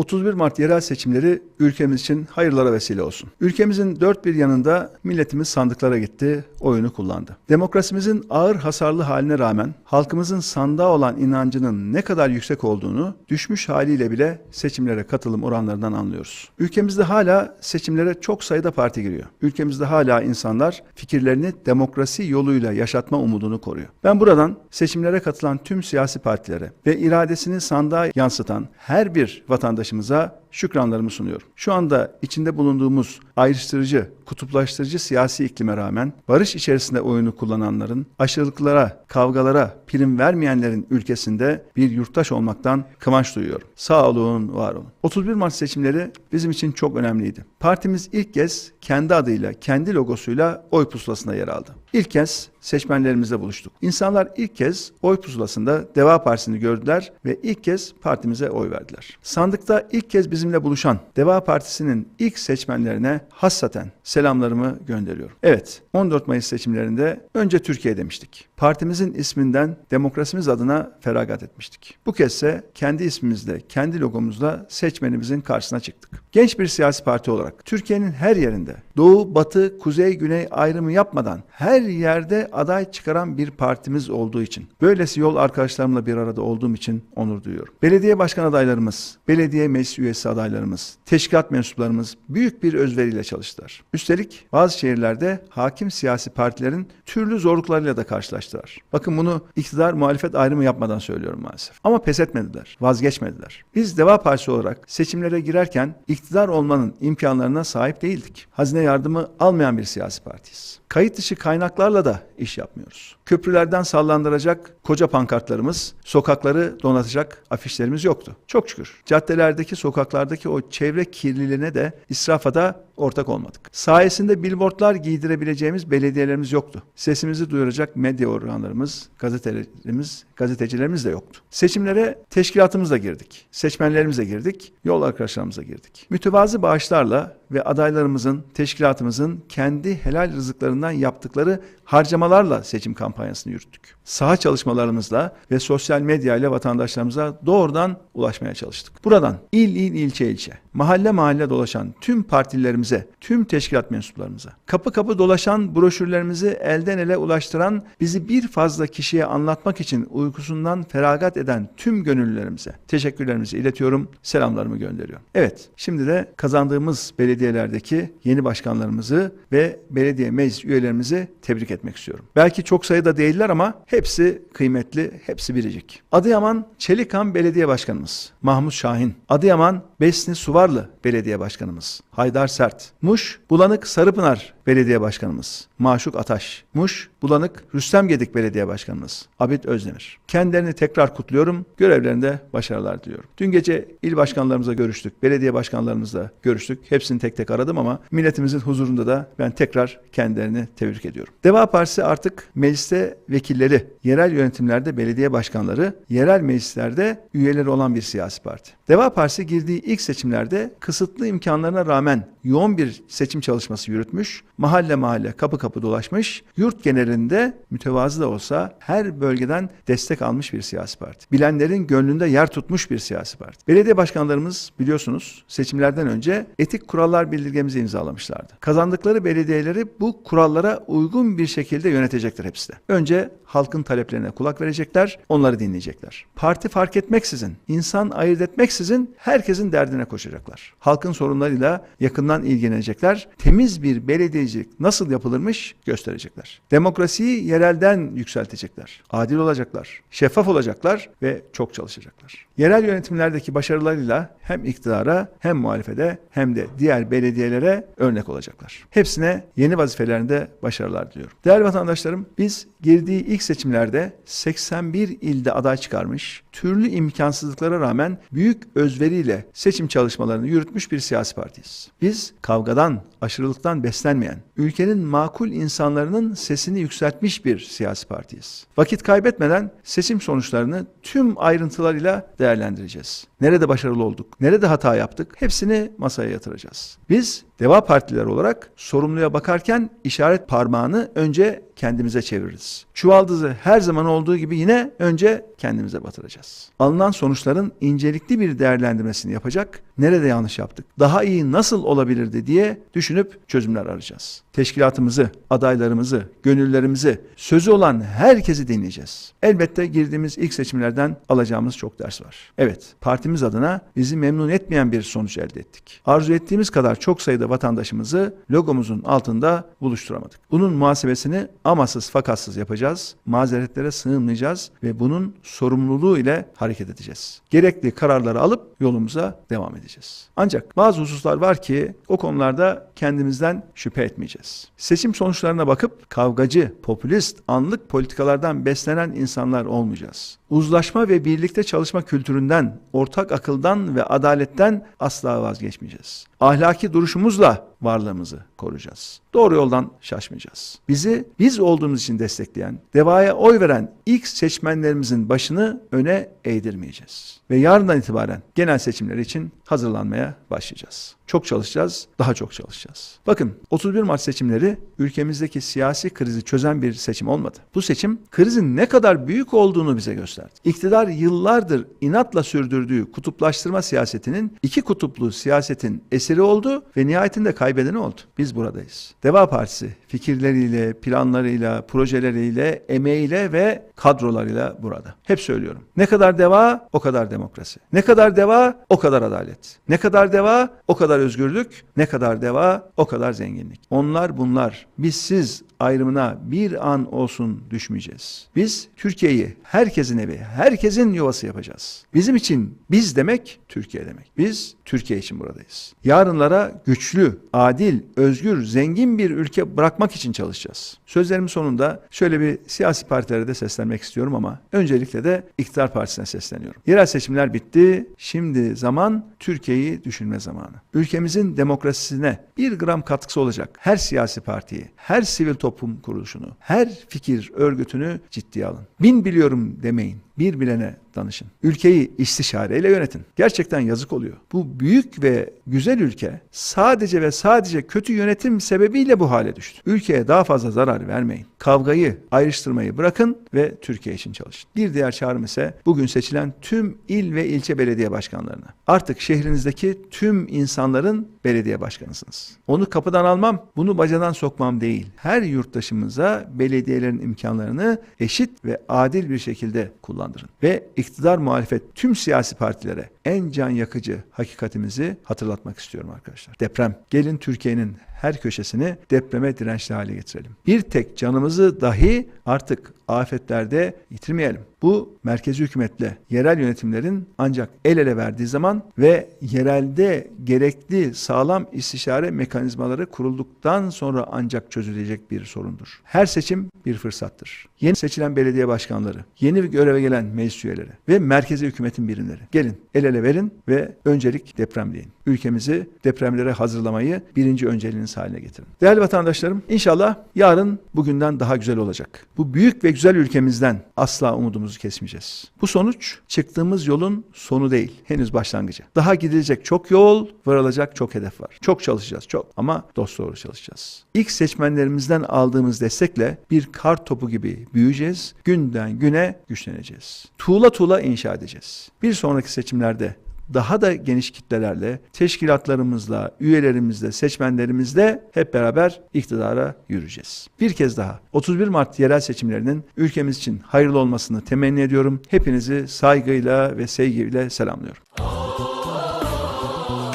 31 Mart yerel seçimleri ülkemiz için hayırlara vesile olsun. Ülkemizin dört bir yanında milletimiz sandıklara gitti, oyunu kullandı. Demokrasimizin ağır hasarlı haline rağmen halkımızın sandığa olan inancının ne kadar yüksek olduğunu düşmüş haliyle bile seçimlere katılım oranlarından anlıyoruz. Ülkemizde hala seçimlere çok sayıda parti giriyor. Ülkemizde hala insanlar fikirlerini demokrasi yoluyla yaşatma umudunu koruyor. Ben buradan seçimlere katılan tüm siyasi partilere ve iradesini sandığa yansıtan her bir vatandaşımıza şükranlarımı sunuyorum. Şu anda içinde bulunduğumuz ayrıştırıcı, kutuplaştırıcı siyasi iklime rağmen barış içerisinde oyunu kullananların, aşırılıklara, kavgalara prim vermeyenlerin ülkesinde bir yurttaş olmaktan kıvanç duyuyorum. Sağ olun, var olun. 31 Mart seçimleri bizim için çok önemliydi. Partimiz ilk kez kendi adıyla, kendi logosuyla oy pusulasında yer aldı. İlk kez seçmenlerimizle buluştuk. İnsanlar ilk kez oy pusulasında Deva Partisi'ni gördüler ve ilk kez partimize oy verdiler. Sandıkta ilk kez bizimle buluşan Deva Partisi'nin ilk seçmenlerine hassaten selamlarımı gönderiyorum. Evet, 14 Mayıs seçimlerinde önce Türkiye demiştik. Partimizin isminden demokrasimiz adına feragat etmiştik. Bu kezde kendi ismimizle, kendi logomuzla seçmenimizin karşısına çıktık. Genç bir siyasi parti olarak Türkiye'nin her yerinde doğu, batı, kuzey, güney ayrımı yapmadan her yerde aday çıkaran bir partimiz olduğu için, böylesi yol arkadaşlarımla bir arada olduğum için onur duyuyorum. Belediye başkan adaylarımız, belediye meclis üyesi adaylarımız, teşkilat mensuplarımız büyük bir özveriyle çalıştılar. Üstelik bazı şehirlerde hakim siyasi partilerin türlü zorluklarıyla da karşılaştılar. Bakın bunu iktidar muhalefet ayrımı yapmadan söylüyorum maalesef. Ama pes etmediler, vazgeçmediler. Biz Deva Partisi olarak seçimlere girerken iktidar olmanın imkanlarına sahip değildik. Hazine yardımı almayan bir siyasi partiyiz. Kayıt dışı kaynaklarla da iş yapmıyoruz. Köprülerden sallandıracak koca pankartlarımız, sokakları donatacak afişlerimiz yoktu. Çok şükür. Caddelerdeki, sokaklardaki o çevre kirliliğine de, israfa da ortak olmadık. Sayesinde billboardlar giydirebileceğimiz belediyelerimiz yoktu. Sesimizi duyuracak medya organlarımız, gazetelerimiz, gazetecilerimiz de yoktu. Seçimlere teşkilatımızla girdik. Seçmenlerimizle girdik, yol arkadaşlarımızla girdik. Mütevazı bağışlarla ve adaylarımızın, teşkilatımızın kendi helal rızıklarından yaptıkları harcamalarla seçim kampanyasını yürüttük. Saha çalışmalarımızla ve sosyal medya ile vatandaşlarımıza doğrudan ulaşmaya çalıştık. Buradan il il ilçe ilçe, mahalle mahalle dolaşan tüm partilerimize, tüm teşkilat mensuplarımıza, kapı kapı dolaşan broşürlerimizi elden ele ulaştıran, bizi bir fazla kişiye anlatmak için uykusundan feragat eden tüm gönüllülerimize teşekkürlerimizi iletiyorum, selamlarımı gönderiyorum. Evet, şimdi de kazandığımız belediyelerdeki yeni başkanlarımızı ve belediye meclis üyelerimizi tebrik etmek istiyorum. Belki çok sayıda değiller ama hepsi kıymetli, hepsi biricik. Adıyaman Çelikan Belediye Başkanımız Mahmut Şahin, Adıyaman Besni Suvarlı Belediye Başkanımız Haydar Sert, Muş Bulanık Sarıpınar Belediye Başkanımız Maşuk Ataş, Muş Bulanık Rüstem Gedik Belediye Başkanımız Abid Özdemir. Kendilerini tekrar kutluyorum, görevlerinde başarılar diliyorum. Dün gece il başkanlarımızla görüştük, belediye başkanlarımızla görüştük. Hepsini tek tek aradım ama milletimizin huzurunda da ben tekrar kendilerini tebrik ediyorum. Deva Partisi artık mecliste vekilleri, yerel yönetimlerde belediye başkanları, yerel meclislerde üyeleri olan bir siyasi parti. Deva Partisi girdiği ilk seçimlerde kısıtlı imkanlarına rağmen yoğun bir seçim çalışması yürütmüş, mahalle mahalle kapı kapı dolaşmış, yurt genelinde mütevazı da olsa her bölgeden destek almış bir siyasi parti. Bilenlerin gönlünde yer tutmuş bir siyasi parti. Belediye başkanlarımız biliyorsunuz seçimlerden önce etik kurallar bildirgemizi imzalamışlardı. Kazandıkları belediyeleri bu kurallara uygun bir şekilde yönetecekler hepsi de. Önce halkın taleplerine kulak verecekler, onları dinleyecekler. Parti fark etmeksizin, insan ayırt etmeksizin herkesin derdine koşacaklar. Halkın sorunlarıyla yakından ilgilenecekler. Temiz bir belediyecilik nasıl yapılırmış gösterecekler. Demokrasiyi yerelden yükseltecekler. Adil olacaklar, şeffaf olacaklar ve çok çalışacaklar. Yerel yönetimlerdeki başarılarıyla hem iktidara hem muhalefete hem de diğer belediyelere örnek olacaklar. Hepsine yeni vazifelerinde başarılar diliyorum. Değerli vatandaşlarım biz girdiği ilk seçimlerde 81 ilde aday çıkarmış, türlü imkansızlıklara rağmen büyük özveriyle seçim çalışmalarını yürütmüş bir siyasi partiyiz. Biz kavgadan, aşırılıktan beslenmeyen, ülkenin makul insanlarının sesini yükseltmiş bir siyasi partiyiz. Vakit kaybetmeden seçim sonuçlarını tüm ayrıntılarıyla değerlendireceğiz. Nerede başarılı olduk, nerede hata yaptık hepsini masaya yatıracağız. Biz Deva partiler olarak sorumluya bakarken işaret parmağını önce kendimize çeviririz. Çuvaldızı her zaman olduğu gibi yine önce kendimize batıracağız. Alınan sonuçların incelikli bir değerlendirmesini yapacak, nerede yanlış yaptık, daha iyi nasıl olabilirdi diye düşünüp çözümler arayacağız. Teşkilatımızı, adaylarımızı, gönüllerimizi, sözü olan herkesi dinleyeceğiz. Elbette girdiğimiz ilk seçimlerden alacağımız çok ders var. Evet, partimiz adına bizi memnun etmeyen bir sonuç elde ettik. Arzu ettiğimiz kadar çok sayıda vatandaşımızı logomuzun altında buluşturamadık. Bunun muhasebesini amasız fakatsız yapacağız, mazeretlere sığınmayacağız ve bunun sorumluluğu ile hareket edeceğiz. Gerekli kararları alıp yolumuza devam edeceğiz. Ancak bazı hususlar var ki o konularda kendimizden şüphe etmeyeceğiz. Seçim sonuçlarına bakıp kavgacı, popülist, anlık politikalardan beslenen insanlar olmayacağız. Uzlaşma ve birlikte çalışma kültüründen, ortak akıldan ve adaletten asla vazgeçmeyeceğiz. Ahlaki duruşumuzla varlığımızı koruyacağız. Doğru yoldan şaşmayacağız. Bizi biz olduğumuz için destekleyen, devaya oy veren ilk seçmenlerimizin başını öne eğdirmeyeceğiz. Ve yarından itibaren genel seçimler için hazırlanmaya başlayacağız. Çok çalışacağız, daha çok çalışacağız. Bakın 31 Mart seçimleri ülkemizdeki siyasi krizi çözen bir seçim olmadı. Bu seçim krizin ne kadar büyük olduğunu bize gösterdi. İktidar yıllardır inatla sürdürdüğü kutuplaştırma siyasetinin iki kutuplu siyasetin esiri oldu ve nihayetinde kaybedeni oldu. Biz buradayız. Deva Partisi fikirleriyle, planlarıyla, projeleriyle, emeğiyle ve kadrolarıyla burada. Hep söylüyorum. Ne kadar deva o kadar demokrasi. Ne kadar deva o kadar adalet. Ne kadar deva o kadar özgürlük. Ne kadar deva o kadar zenginlik. Onlar bunlar. Biz siz ayrımına bir an olsun düşmeyeceğiz. Biz Türkiye'yi herkesin evi, herkesin yuvası yapacağız. Bizim için biz demek Türkiye demek. Biz Türkiye için buradayız. Yarınlara güçlü, adil, özgür, zengin bir ülke bırakmak için çalışacağız. Sözlerimin sonunda şöyle bir siyasi partilere de seslenmek istiyorum ama öncelikle de iktidar partisine sesleniyorum. Yerel seçimler bitti. Şimdi zaman Türkiye'yi düşünme zamanı. Ülkemizin demokrasisine bir gram katkısı olacak her siyasi partiyi, her sivil toplum kuruluşunu, her fikir örgütünü ciddiye alın. Bin biliyorum demeyin. Bir bilene danışın. Ülkeyi istişareyle yönetin. Gerçekten yazık oluyor. Bu büyük ve güzel ülke sadece ve sadece kötü yönetim sebebiyle bu hale düştü. Ülkeye daha fazla zarar vermeyin. Kavgayı, ayrıştırmayı bırakın ve Türkiye için çalışın. Bir diğer çağrım ise bugün seçilen tüm il ve ilçe belediye başkanlarına. Artık şehrinizdeki tüm insanların belediye başkanısınız. Onu kapıdan almam, bunu bacadan sokmam değil. Her yurttaşımıza belediyelerin imkanlarını eşit ve adil bir şekilde kullandırın. Ve iktidar muhalefet tüm siyasi partilere en can yakıcı hakikatimizi hatırlatmak istiyorum arkadaşlar. Deprem. Gelin Türkiye'nin her köşesini depreme dirençli hale getirelim. Bir tek canımızı dahi artık afetlerde yitirmeyelim. Bu merkezi hükümetle yerel yönetimlerin ancak el ele verdiği zaman ve yerelde gerekli sağlam istişare mekanizmaları kurulduktan sonra ancak çözülecek bir sorundur. Her seçim bir fırsattır. Yeni seçilen belediye başkanları, yeni göreve gelen meclis üyeleri ve merkezi hükümetin birimleri gelin el ele verin ve öncelik depremleyin. Ülkemizi depremlere hazırlamayı birinci önceliğiniz haline getirin. Değerli vatandaşlarım inşallah yarın bugünden daha güzel olacak. Bu büyük ve güzel ülkemizden asla umudumuzu kesmeyeceğiz. Bu sonuç çıktığımız yolun sonu değil, henüz başlangıcı. Daha gidilecek çok yol, varılacak çok hedef var. Çok çalışacağız, çok ama dost doğru çalışacağız. İlk seçmenlerimizden aldığımız destekle bir kar topu gibi büyüyeceğiz, günden güne güçleneceğiz. Tuğla tuğla inşa edeceğiz. Bir sonraki seçimlerde daha da geniş kitlelerle, teşkilatlarımızla, üyelerimizle, seçmenlerimizle hep beraber iktidara yürüyeceğiz. Bir kez daha 31 Mart yerel seçimlerinin ülkemiz için hayırlı olmasını temenni ediyorum. Hepinizi saygıyla ve sevgiyle selamlıyorum.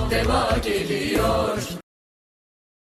Deva